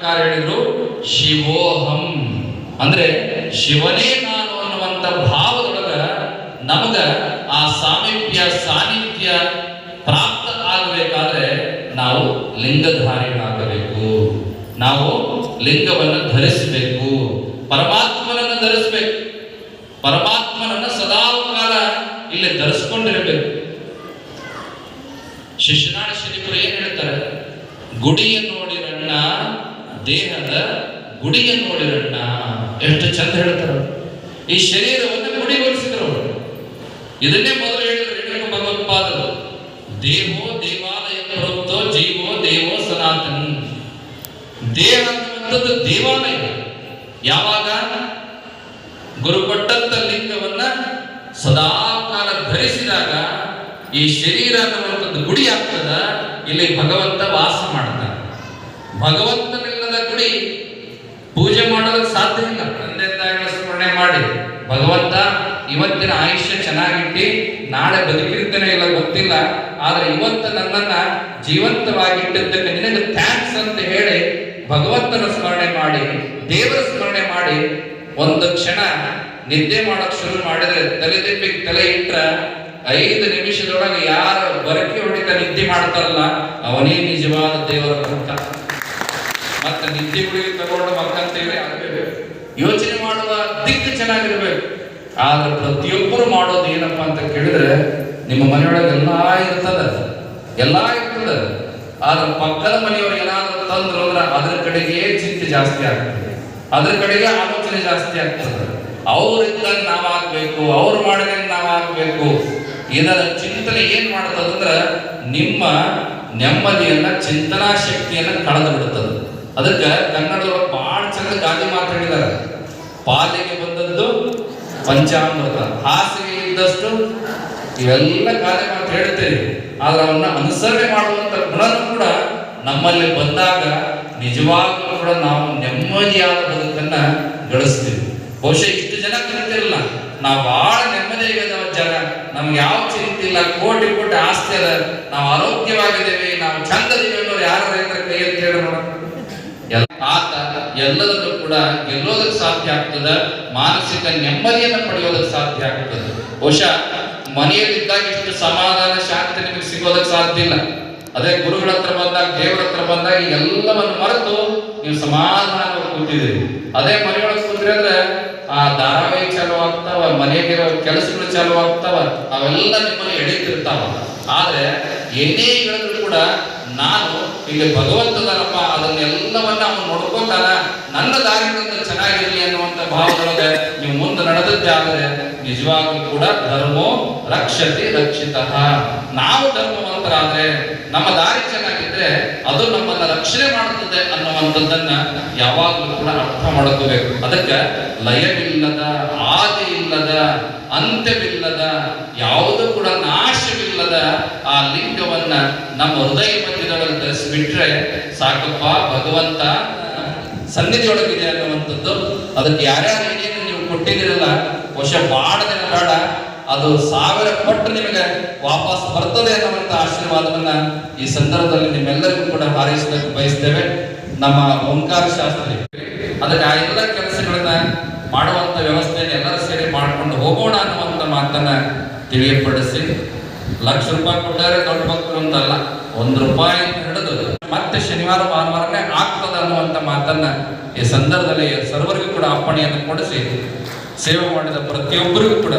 ಹೇಳಿದ್ರು? ಶಿವೋಹಂ. ಅಂದ್ರೆ ಶಿವನೇ ನಾನು ಅನ್ನುವಂತ ಭಾವದೊಳಗ ನಮಗ ಆ ಸಾಮೀಪ್ಯ ಸಾನ್ನಿಧ್ಯ ಪ್ರಾಪ್ತ ಆಗಬೇಕಾದ್ರೆ ನಾವು ಲಿಂಗಧಾರಿಗಳಾಗಬೇಕು ನಾವು ಲಿಂಗವನ್ನು ಧರಿಸಬೇಕು. ಪರಮಾತ್ಮನನ್ನು ಧರಿಸಬೇಕು. ಪರಮಾತ್ಮನನ್ನ ಸದಾಕಾಲ ಇಲ್ಲಿ ಧರಿಸ್ಕೊಂಡಿರಬೇಕು. ಶಿಶುನಾಳ ಶ್ರೀಪುರ ಏನ್ ಹೇಳ್ತಾರೆ? ಗುಡಿಯ ನೋಡಿರಣ್ಣ ದೇಹದ ಗುಡಿಗೆ ನೋಡಿರಣ್ಣ. ಎಷ್ಟು ಚಂದ ಹೇಳ್ತಾರೆ. ಈ ಶರೀರವನ್ನು ಗುಡಿಗೊಳಿಸಿದ್ರು ಇದನ್ನೇ ಮೊದಲು ಹೇಳಿದ್ರು ಭಗವತ್ಪಾದರು ದೇಹೋ ದೇವಾಲಯ ಪ್ರವೃತ್ತೋ ಜೀವೋ ದೇವೋ ಸನಾತನ. ದೇಹ ಅನ್ನುವಂಥದ್ದು ದೇವಾಲಯ. ಯಾವಾಗ? ಗುರು ಕೊಟ್ಟಂತ ಲಿಂಗವನ್ನ ಸದಾಕಾಲ ಧರಿಸಿದಾಗ ಈ ಶರೀರ ಅನ್ನುವಂಥದ್ದು ಗುಡಿ ಆಗ್ತದ. ಇಲ್ಲಿ ಭಗವಂತ ವಾಸ ಮಾಡ್ತಾನೆ. ಭಗವಂತನಿಲ್ಲದ ಗುಡಿ ಪೂಜೆ ಮಾಡೋದಕ್ಕೆ ಸಾಧ್ಯ ಇಲ್ಲ. ತಂದೆ ತಾಯಿಗಳ ಸ್ಮರಣೆ ಮಾಡಿ. ಭಗವಂತ ಇವತ್ತಿನ ಆಯುಷ್ಯ ಚೆನ್ನಾಗಿಟ್ಟಿ ನಾಳೆ ಬದುಕಿರ್ತೇನೆ ಇಲ್ಲ ಗೊತ್ತಿಲ್ಲ. ಆದ್ರೆ ಇವತ್ತು ನನ್ನನ್ನ ಜೀವಂತವಾಗಿಟ್ಟಿದ್ದಕ್ಕೆ ನಿನಗೆ ಥ್ಯಾಂಕ್ಸ್ ಅಂತ ಹೇಳಿ ಭಗವಂತನ ಸ್ಮರಣೆ ಮಾಡಿ, ದೇವರ ಸ್ಮರಣೆ ಮಾಡಿ ಒಂದು ಕ್ಷಣ ನಿದ್ದೆ ಮಾಡಕ್ ಶುರು ಮಾಡಿದ್ರೆ ತಲೆ ದಿಪ್ಪಿಗೆ ತಲೆ ಇಟ್ರ ಐದು ನಿಮಿಷದೊಳಗೆ ಯಾರು ಬರಕೆ ಹೊಡಿತ ನಿದ್ದೆ ಮಾಡ್ತಾರಲ್ಲ, ಅವನೇ ನಿಜವಾದ ದೇವರ ಭಕ್ತ. ಮತ್ತೆ ನಿದ್ದೆ ಗುಳಿಗೆ ತಗೊಂಡು ಮಕ್ಕಂತೇವೆ ಆಗಬೇಕು. ಯೋಚನೆ ಮಾಡುವ ದಿಕ್ಕು ಚೆನ್ನಾಗಿರ್ಬೇಕು. ಆದ್ರೆ ಪ್ರತಿಯೊಬ್ಬರು ಮಾಡೋದು ಏನಪ್ಪ ಅಂತ ಕೇಳಿದ್ರೆ ನಿಮ್ಮ ಮನೆಯೊಳಗೆ ಎಲ್ಲಾ ಇರ್ತದ. ಎಲ್ಲಾ ಇರ್ತದ. ಆದ್ರೆ ಪಕ್ಕದ ಮನೆಯವರು ಏನಾದ್ರು ತಂದ್ರು ಅಂದ್ರೆ ಅದ್ರ ಕಡೆಗೆ ಚಿಂತೆ ಜಾಸ್ತಿ ಆಗ್ತದೆ. ಅದ್ರ ಕಡೆಗೆ ಆಲೋಚನೆ ಜಾಸ್ತಿ ಆಗ್ತದೆ. ಅವ್ರಿಂದ ನಾವಾಗ್ಬೇಕು ಅವ್ರು ಮಾಡಿದ್ರೆ ನಾವಾಗ್ಬೇಕು ಇದರ ಚಿಂತನೆ ಏನ್ ಮಾಡ್ತದಂದ್ರ ನಿಮ್ಮ ನೆಮ್ಮದಿಯನ್ನ, ಚಿಂತನಾ ಶಕ್ತಿಯನ್ನ ಕಳೆದು ಬಿಡುತ್ತದೆ ಅದಕ್ಕೆ ಕನ್ನಡದೊಳಗೆ ಬಹಳ ಚಂದ ಗಾದೆ ಮಾತಾಡಿದ್ದಾರೆ ಪಾಲಿಗೆ ಬಂದದ್ದು ಪಂಚಾಮೃತ. ಹಾಸಿಗೆ ಇದ್ದಷ್ಟು ಇವೆಲ್ಲ ಗಾದೆ ಮಾತು ಹೇಳ್ತೇವೆ ಆದ್ರೆ ಅವನ್ನ ಅನುಸರಣೆ ಮಾಡುವಂತ ಗುಣನೂ ಕೂಡ ನಮ್ಮಲ್ಲಿ ಬಂದಾಗ ನಿಜವಾಗ್ಲೂ ಕೂಡ ನಾವು ನೆಮ್ಮದಿಯಾದ ಬದುಕನ್ನ ಗಳಿಸ್ತೀವಿ. ಬಹುಶಃ ಇಷ್ಟು ಜನ ಕಲಿತಿರಲ್ಲ. ನಾವು ಬಹಳ ನೆಮ್ಮದಿಯಾಗಿದ್ದಾವ ಜನ. ನಮ್ಗೆ ಯಾವ ಚಿಂತೆ ಇಲ್ಲ. ಕೋಟಿ ಕೋಟಿ ಆಸ್ತಿ ಅದ. ನಾವು ಆರೋಗ್ಯವಾಗಿದ್ದೇವೆ. ನಾವು ಚಂದದಿವೆ ಅನ್ನೋರು ಯಾರು ರೈತರ ಕೈ ಅಂತ ಹೇಳಿ ನೋಡೋಣ ಎಲ್ಲ- ಆತ ಎಲ್ಲದನ್ನು ಕೂಡ ಗೆಲ್ಲೋದಕ್ಕೆ ಸಾಧ್ಯ ಆಗ್ತದ, ಮಾನಸಿಕ ನೆಮ್ಮದಿಯನ್ನು ಪಡೆಯೋದಕ್ಕೆ ಸಾಧ್ಯ ಆಗ್ತದೆ. ಬಹುಶಃ ಮನೆಯಲ್ಲಿದ್ದಾಗ ಇಷ್ಟು ಸಮಾಧಾನ, ಶಾಂತಿ ನಿಮಗೆ ಸಿಗೋದಕ್ಕೆ ಸಾಧ್ಯ ಇಲ್ಲ. ಅದೇ ಗುರುಗಳ ಹತ್ರ ಬಂದಾಗ, ದೇವರ ಹತ್ರ ಬಂದಾಗ ಎಲ್ಲವನ್ನು ಮರೆತು ನೀವು ಸಮಾಧಾನ ಕೂತಿದ್ದೀರಿ. ಅದೇ ಮನೆಯೊಳಗೆ ಕೂತ್ರಿ ಅಂದ್ರೆ ಆ ಧಾರಾವಾಹಿ ಚಾಲು ಆಗ್ತಾವ, ಮನೆಯಲ್ಲಿರೋ ಕೆಲಸಗಳು ಚಾಲು ಆಗ್ತಾವ, ಅವೆಲ್ಲ ನಿಮ್ಮನ್ನು ಎಳೀತಿರ್ತಾವ ಆದ್ರೆ ಏನೇ ಹೇಳಿದ್ರು ಕೂಡ ನಾನು ಇಲ್ಲಿ ಅದನ್ನೆಲ್ಲವನ್ನ ನೋಡ್ಕೋತಾನ ನನ್ನ ದಾರಿಗಳಿಂದ ಚೆನ್ನಾಗಿರ್ಲಿ ಅನ್ನುವಂತ ಭಾವದೊಳಗೆ ನೀವು ಮುಂದೆ ನಡೆದದ್ದಾದರೆ ನಿಜವಾಗ್ಲೂ ಕೂಡ ಧರ್ಮೋ ರಕ್ಷತೆ ರಕ್ಷಿತ. ನಾವು ಧರ್ಮವಂತರಾದ್ರೆ ನಮ್ಮ ದಾರಿ ಚೆನ್ನಾಗಿದ್ರೆ ಅದು ನಮ್ಮನ್ನ ರಕ್ಷಣೆ ಮಾಡುತ್ತದೆ ಅನ್ನುವಂಥದ್ದನ್ನ ಯಾವಾಗಲೂ ಕೂಡ ಅರ್ಥ ಮಾಡ್ಕೋಬೇಕು. ಅದಕ್ಕೆ ಲಯವಿಲ್ಲದ ಆದಿ ಇಲ್ಲದ ಅಂತ್ಯವಿಲ್ಲದ, ಯಾವುದು ಕೂಡ ನಾಶವಿಲ್ಲದ ಆ ಲಿಂಗವನ್ನ ನಮ್ಮ ಹೃದಯ ಮಧ್ಯದೊಳಗೆ ಧರಿಸಿಬಿಟ್ರೆ ಸಾಕಪ್ಪ ಭಗವಂತ ಸನ್ನಿಧಿಯೊಳಗಿದೆ ಅನ್ನುವಂಥದ್ದು. ಅದಕ್ಕೆ ಯಾರ್ಯಾರು ಏನೇನು ನೀವು ಕೊಟ್ಟಿದ್ದೀರಲ್ಲ, ಬಹುಶಃ ಬಹಳ ದಿನ ಬೇಡ ಅದು ಸಾವಿರ ಪಟ್ಟು ನಿಮಗೆ ವಾಪಸ್ ಬರ್ತದೆ ಅನ್ನುವಂಥ ಆಶೀರ್ವಾದವನ್ನ ಈ ಸಂದರ್ಭದಲ್ಲಿ ನಿಮ್ಮೆಲ್ಲರಿಗೂ ಕೂಡ ಹಾರೈಸಲಿಕ್ಕೆ ಬಯಸ್ತೇವೆ. ನಮ್ಮ ಓಂಕಾರ ಶಾಸ್ತ್ರಿ, ಅದಕ್ಕೆ ಆ ಎಲ್ಲ ಕೆಲಸಗಳನ್ನ ಮಾಡುವಂತ ವ್ಯವಸ್ಥೆಯನ್ನು ಎಲ್ಲರೂ ಸೇರಿ ಮಾಡ್ಕೊಂಡು ಹೋಗೋಣ ಅನ್ನುವಂಥ ಮಾತನ್ನ ತಿಳಿಯಪಡಿಸಿ ಲಕ್ಷ ರೂಪಾಯಿ ಕೊಟ್ಟರೆ ದೊಡ್ಡ ಭಕ್ತರು ಅಂತಲ್ಲ, ಒಂದು ರೂಪಾಯಿ ಹಿಡಿದು ಮತ್ತೆ ಶನಿವಾರ, ಭಾನುವಾರನೇ ಆಗ್ತದ ಅನ್ನುವಂಥ ಮಾತನ್ನ ಈ ಸಂದರ್ಭದಲ್ಲಿ ಸರ್ವರಿಗೂ ಕೂಡ ಅಪ್ಪಣೆಯನ್ನು ಕೊಡಿಸಿ ಸೇವೆ ಮಾಡಿದ ಪ್ರತಿಯೊಬ್ಬರಿಗೂ ಕೂಡ